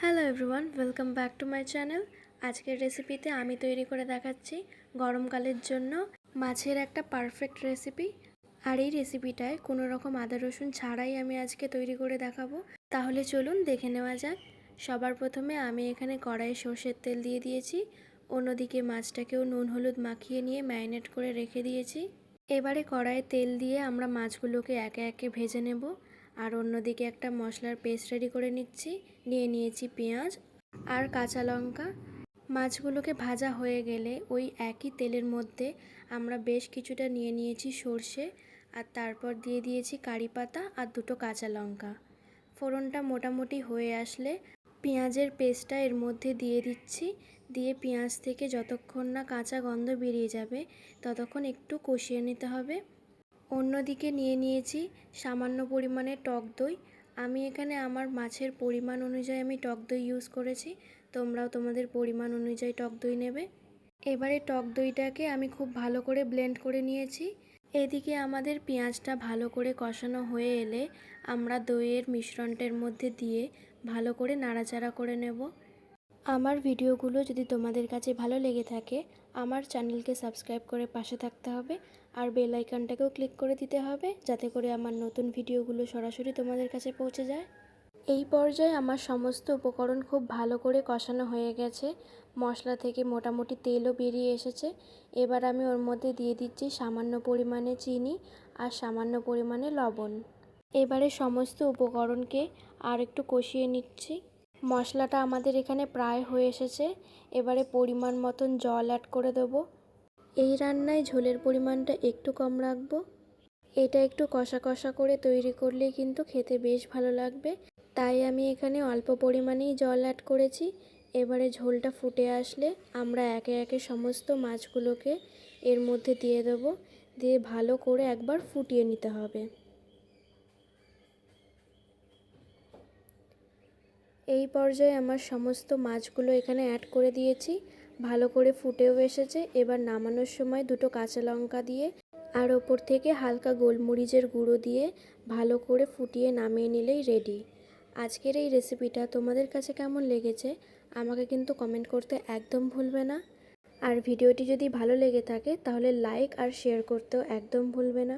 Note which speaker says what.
Speaker 1: Hello everyone welcome back to my channel আজকের রেসিপিতে আমি তৈরি করে দেখাচ্ছি গরমকালের জন্য মাছের একটা পারফেক্ট রেসিপি আর এই রেসিপিটায় কোনো রকম আদা, রসুন ছাড়াই আমি আজকে তৈরি করে দেখাবো। তাহলে চলুন দেখে নেওয়া যাক। সবার প্রথমে আমি এখানে কড়াইয়ে সর্ষের তেল দিয়ে দিয়েছি। অন্যদিকে মাছটাকেও নুন, হলুদ মাখিয়ে নিয়ে ম্যারিনেট করে রেখে দিয়েছি। এবারে কড়াইয়ে তেল দিয়ে আমরা মাছগুলোকে একে একে ভেজে নেব। আর অন্যদিকে একটা মশলার পেস্ট রেডি করে নিচ্ছি। নিয়ে নিয়েছি পেঁয়াজ আর কাঁচা লঙ্কা। মাছগুলোকে ভাজা হয়ে গেলে ওই একই তেলের মধ্যে আমরা বেশ কিছুটা নিয়ে নিয়েছি সর্ষে আর তারপর দিয়ে দিয়েছি কারি পাতা আর দুটো কাঁচা লঙ্কা। ফোড়নটা মোটামুটি হয়ে আসলে পেঁয়াজের পেস্টটা এর মধ্যে দিয়ে দিচ্ছি। দিয়ে পেঁয়াজ থেকে যতক্ষণ না কাঁচা গন্ধ বেরিয়ে যাবে, ততক্ষণ একটু কষিয়ে নিতে হবে। অন্যদিকে নিয়ে নিয়েছি সামান্য পরিমাণে টক দই। আমি এখানে আমার মাছের পরিমাণ অনুযায়ী আমি টক দই ইউজ করেছি। তোমরাও তোমাদের পরিমাণ অনুযায়ী টক দই নেবে। এবারে টক দইটাকে আমি খুব ভালো করে ব্লেন্ড করে নিয়েছি। এদিকে আমাদের পেঁয়াজটা ভালো করে কষানো হয়ে এলে আমরা দইয়ের মিশ্রণটার মধ্যে দিয়ে ভালো করে নাড়াচাড়া করে নেব। আমার ভিডিওগুলো যদি তোমাদের কাছে ভালো লেগে থাকে, আমার চ্যানেলকে সাবস্ক্রাইব করে পাশে থাকতে হবে, আর বেল আইকনটাকেও ক্লিক করে দিতে হবে, যাতে করে আমার নতুন ভিডিওগুলো সরাসরি তোমাদের কাছে পৌঁছে যায়। এই পর্যায়ে আমার সমস্ত উপকরণ খুব ভালো করে কষানো হয়ে গেছে। মশলা থেকে মোটামুটি তেলও বেরিয়ে এসেছে। এবার আমি ওর মধ্যে দিয়ে দিচ্ছি সামান্য পরিমাণে চিনি আর সামান্য পরিমাণে লবণ। এবারে সমস্ত উপকরণকে আর একটু কষিয়ে নিচ্ছি। মশলাটা আমাদের এখানে প্রায় হয়ে এসেছে। এবারে পরিমাণ মতন জল অ্যাড করে দেবো। এই রান্নায় ঝোলের পরিমাণটা একটু কম রাখব। এটা একটু কষা কষা করে তৈরি করলে কিন্তু খেতে বেশ ভালো লাগবে। তাই আমি এখানে অল্প পরিমাণেই জল অ্যাড করেছি। এবারে ঝোলটা ফুটে আসলে আমরা একে একে সমস্ত মাছগুলোকে এর মধ্যে দিয়ে দেবো। দিয়ে ভালো করে একবার ফুটিয়ে নিতে হবে। এই পর্যায়ে আমার সমস্ত মাছগুলো এখানে অ্যাড করে দিয়েছি। ভালো করে ফুটেও এসেছে। এবার নামানোর সময় দুটো কাঁচা লঙ্কা দিয়ে আর ওপর থেকে হালকা গোলমরিচের গুঁড়ো দিয়ে ভালো করে ফুটিয়ে নামিয়ে নিলেই রেডি আজকের এই রেসিপিটা তোমাদের কাছে কেমন লেগেছে, আমাকে কিন্তু কমেন্ট করতে একদম ভুলবে না। আর ভিডিওটি যদি ভালো লেগে থাকে, তাহলে লাইক আর শেয়ার করতেও একদম ভুলবে না।